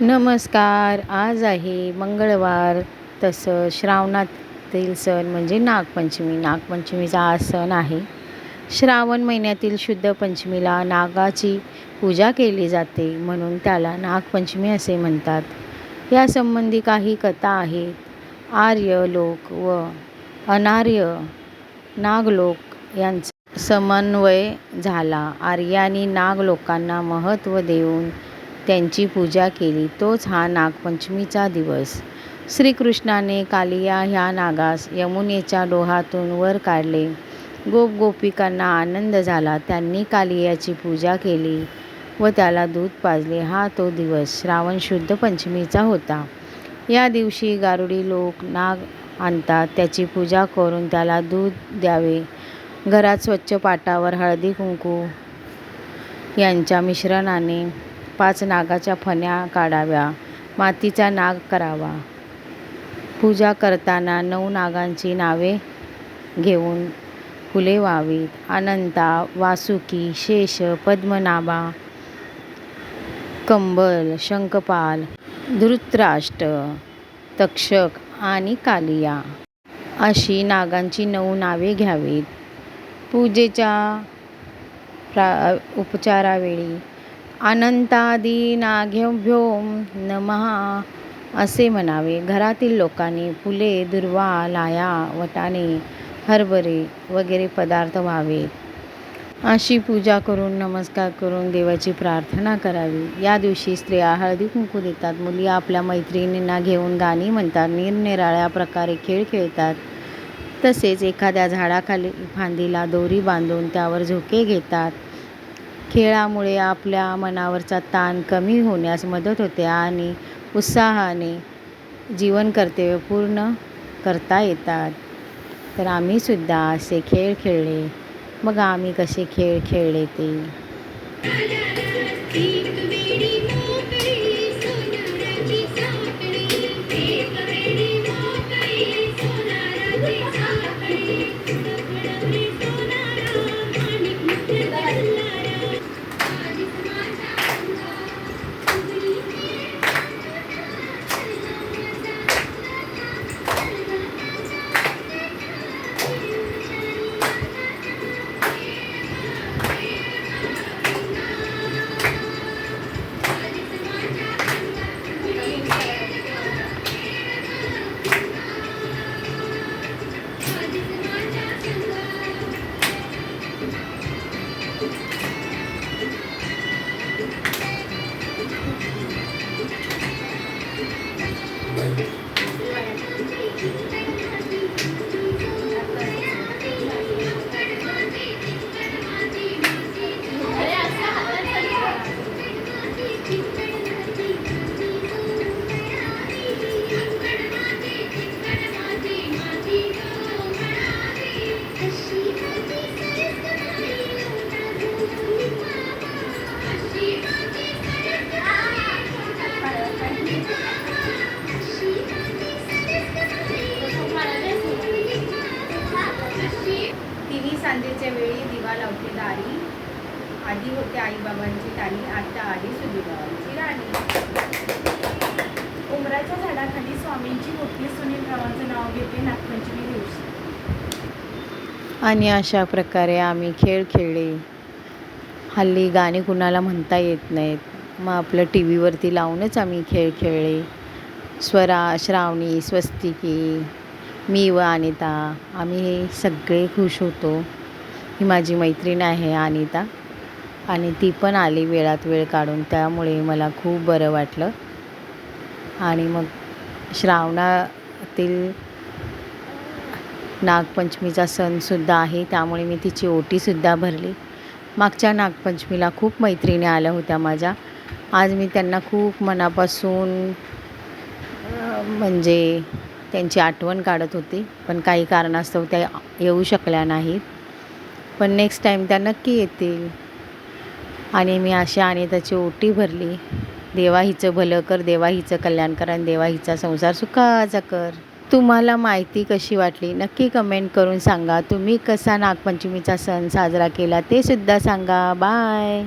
नमस्कार आज आहे मंगळवार. तसं श्रावणातील सण म्हणजे नागपंचमी. नागपंचमीचा हा सण आहे. श्रावण महिन्यातील शुद्ध पंचमीला नागाची पूजा केली जाते म्हणून त्याला नागपंचमी असे म्हणतात. यासंबंधी काही कथा आहेत. आर्य लोक व अनार्य नागलोक यांचा समन्वय झाला. आर्यांनी नाग लोकांना महत्त्व देऊन त्यांची पूजा केली. तोच हा नागपंचमीचा दिवस. श्रीकृष्णाने कालिया ह्या नागास यमुनेच्या डोहातून वर काढले. गोप गोपिकांना आनंद झाला. त्यांनी कालियाची पूजा केली व त्याला दूध पाजले. हा तो दिवस श्रावण शुद्ध पंचमीचा होता. या दिवशी गारुडी लोक नाग आणतात. त्याची पूजा करून त्याला दूध द्यावे. घरात स्वच्छ पाटावर हळदी कुंकू यांच्या मिश्रणाने पाच नागाच्या फण्या काढाव्या मातीचा नाग करावा. पूजा करताना नऊ नागांची नावे घेऊन फुले व्हावीत. अनंता वासुकी शेष पद्मनाभा कंबल शंखपाल धृतराष्ट्र तक्षक आणि कालिया अशी नागांची नऊ नावे घ्यावीत. पूजेच्या प्रा उपचारावेळी अनंतादी नमः असे म्हणावे. घरातील लोकांनी फुले दुर्वा लाया वटाणे हरभरे वगैरे पदार्थ व्हावेत. अशी पूजा करून नमस्कार करून देवाची प्रार्थना करावी. या दिवशी स्त्रिया हळदी कुंकू देतात. मुली आपल्या मैत्रिणींना घेऊन गाणी म्हणतात. निरनिराळ्या प्रकारे खेळ खेळतात. तसेच एखाद्या झाडाखाली फांदीला दोरी बांधून त्यावर झोके घेतात. खेळामुळे आपल्या मनावरचा ताण कमी होण्यास मदत होते आणि उत्साहाने जीवन कर्तव्य पूर्ण करता येतात. तर आम्हीसुद्धा असे खेळ खेळले. मग आम्ही कसे खेळ खेळले ते? सांजेच्या वेळी दिवा लावते दारी. आधी होते आईबाबांची टाणी आता आधी सुधीबाबांची राणी. उमराच्या झाडाखाली स्वामींची मोठी सुनील रावांचं नाव घेते नागपंचमी दिवशी. आणि अशा प्रकारे आम्ही खेळ खेळले. हल्ली गाणे कुणाला म्हणता येत नाहीत. मग आपलं टी व्हीवरती लावूनच आम्ही खेळ खेळले. स्वरा श्रावणी स्वस्तिकी मी व अनिता आम्ही हे सगळे खुश होतो. ही माझी मैत्रीण आहे अनिता. आणि ती पण आली वेळात वेळ काढून. त्यामुळे मला खूप बरं वाटलं. आणि मग श्रावणातील नागपंचमीचा सणसुद्धा आहे. त्यामुळे मी तिची ओटीसुद्धा भरली. मागच्या नागपंचमीला खूप मैत्रिणी आल्या होत्या माझ्या. आज मी त्यांना खूप मनापासून म्हणजे त्यांची आठवण काढत होती. पण काही कारणास्तव त्या येऊ शकल्या नाहीत. पण नेक्स्ट टाईम त्या नक्की येतील. आणि मी अशा आणि त्याची ओटी भरली. देवा हिचं भलं कर देवा हिचं कल्याण कर आणि देवा हिचा संसार सुखाचा कर. तुम्हाला माहिती कशी वाटली? नक्की कमेंट करून सांगा. तुम्ही कसा नागपंचमीचा सण साजरा केला ते सुद्धा सांगा. बाय